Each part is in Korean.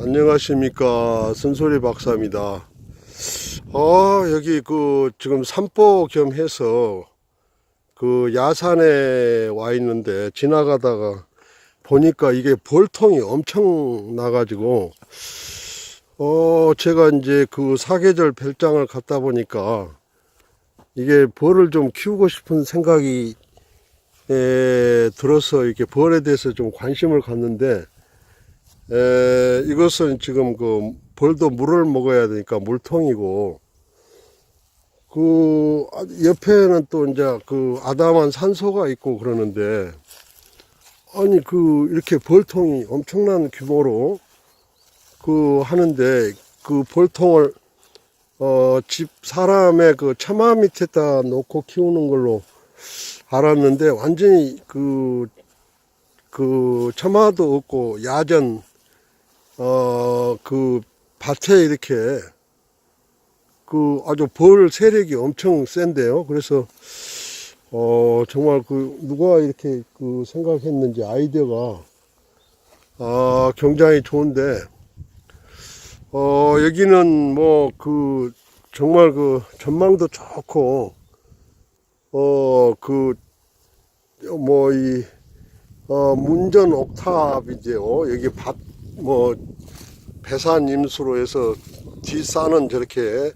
안녕하십니까 쓴소리 박사입니다. 어 여기 그 지금 산보 겸 해서 그 야산에 와 있는데 지나가다가 보니까 이게 벌통이 엄청 나가지고 어 제가 이제 그 사계절 별장을 갔다 보니까 이게 벌을 좀 키우고 싶은 생각이 에, 들어서 이렇게 벌에 대해서 좀 관심을 갖는데 에, 이것은 지금 그 벌도 물을 먹어야 되니까 물통이고 그 아, 옆에는 또 이제 그 아담한 산소가 있고 그러는데 아니 그 이렇게 벌통이 엄청난 규모로 그 하는데 그 벌통을 어 집 사람의 그 처마 밑에다 놓고 키우는 걸로 알았는데 완전히 그그 처마도 없고 야전 어 그 밭에 이렇게 그 아주 벌 세력이 엄청 센데요. 그래서 어 정말 그 누가 이렇게 그 생각했는지 아이디어가 아 굉장히 좋은데 어 여기는 뭐 그 정말 그 전망도 좋고 어 그 뭐 이 어, 문전 옥탑이죠. 여기 밭 뭐 배산 임수로 해서 뒷산은 저렇게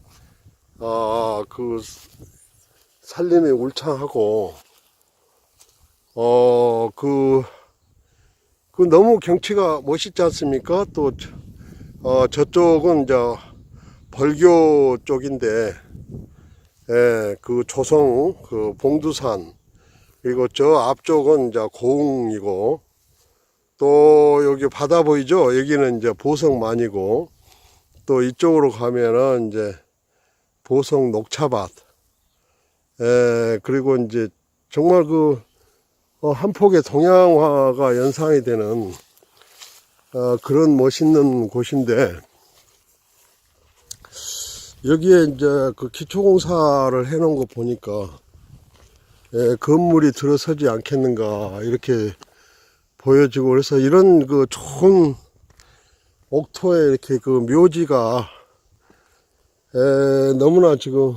아, 그, 살림이 울창하고, 어, 그, 그 너무 경치가 멋있지 않습니까? 또, 어, 저쪽은 이제 벌교 쪽인데, 예, 그 조성, 그 봉두산, 그리고 저 앞쪽은 이제 고흥이고, 또 여기 바다 보이죠? 여기는 이제 보성만이고, 또 이쪽으로 가면은 이제 보성 녹차밭. 에, 그리고 이제 정말 그, 어, 한 폭의 동양화가 연상이 되는, 어, 그런 멋있는 곳인데, 여기에 이제 그 기초공사를 해놓은 거 보니까, 에, 건물이 들어서지 않겠는가, 이렇게 보여지고, 그래서 이런 그 좋은 옥토에 이렇게 그 묘지가, 에, 너무나 지금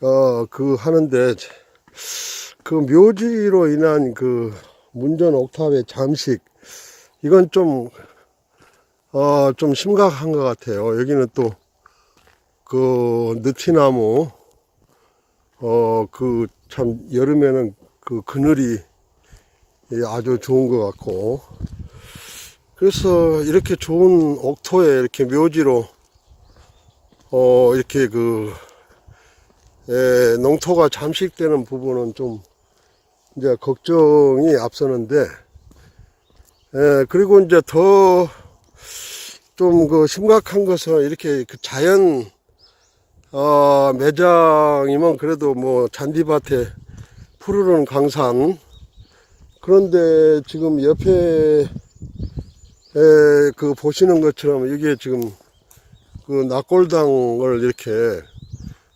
어, 그 하는데 그 묘지로 인한 그 문전 옥탑의 잠식 이건 좀 어, 좀 심각한 것 같아요. 여기는 또 그 느티나무 어, 그 참 여름에는 그 그늘이 아주 좋은 것 같고. 그래서 이렇게 좋은 옥토에 이렇게 묘지로 어, 이렇게 그, 에, 농토가 잠식되는 부분은 좀, 이제 걱정이 앞서는데, 에, 그리고 이제 더, 좀 그 심각한 것은 이렇게 그 자연, 어, 매장이면 그래도 뭐 잔디밭에 푸르른 강산, 그런데 지금 옆에, 에, 그 보시는 것처럼 이게 지금 그 낙골당을 이렇게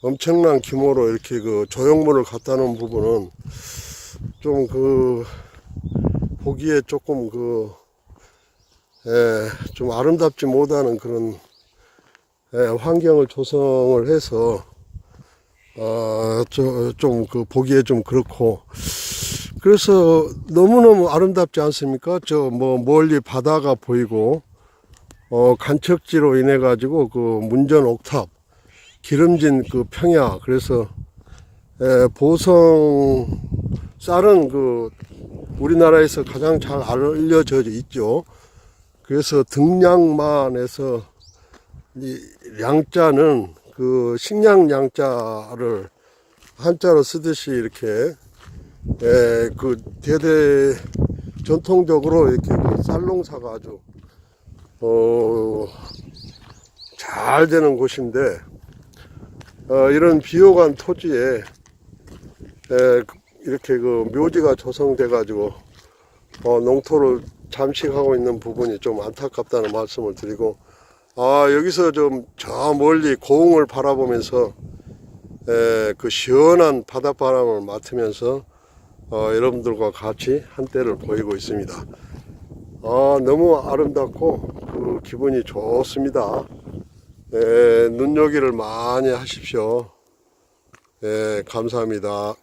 엄청난 규모로 이렇게 그 조형물을 갖다 놓은 부분은 좀 그 보기에 조금 그, 예, 좀 아름답지 못하는 그런 예, 환경을 조성을 해서 아, 좀그 보기에 좀 그렇고 그래서 너무너무 아름답지 않습니까? 저 뭐 멀리 바다가 보이고 어, 간척지로 인해 가지고 그 문전 옥탑 기름진 그 평야 그래서 에, 보성 쌀은 그 우리나라에서 가장 잘 알려져 있죠. 그래서 등량만에서 이 양자는 그 식량 양자를 한자로 쓰듯이 이렇게 에, 그 대대 전통적으로 이렇게 그 쌀농사가 아주 어, 잘 되는 곳인데, 어, 이런 비호감 토지에, 에, 이렇게 그 묘지가 조성돼 가지고, 어, 농토를 잠식하고 있는 부분이 좀 안타깝다는 말씀을 드리고, 아, 여기서 좀 저 멀리 고흥을 바라보면서, 에, 그 시원한 바닷바람을 맡으면서, 어, 여러분들과 같이 한때를 보이고 있습니다. 아, 너무 아름답고 그 기분이 좋습니다. 예, 눈요기를 많이 하십시오. 예, 감사합니다.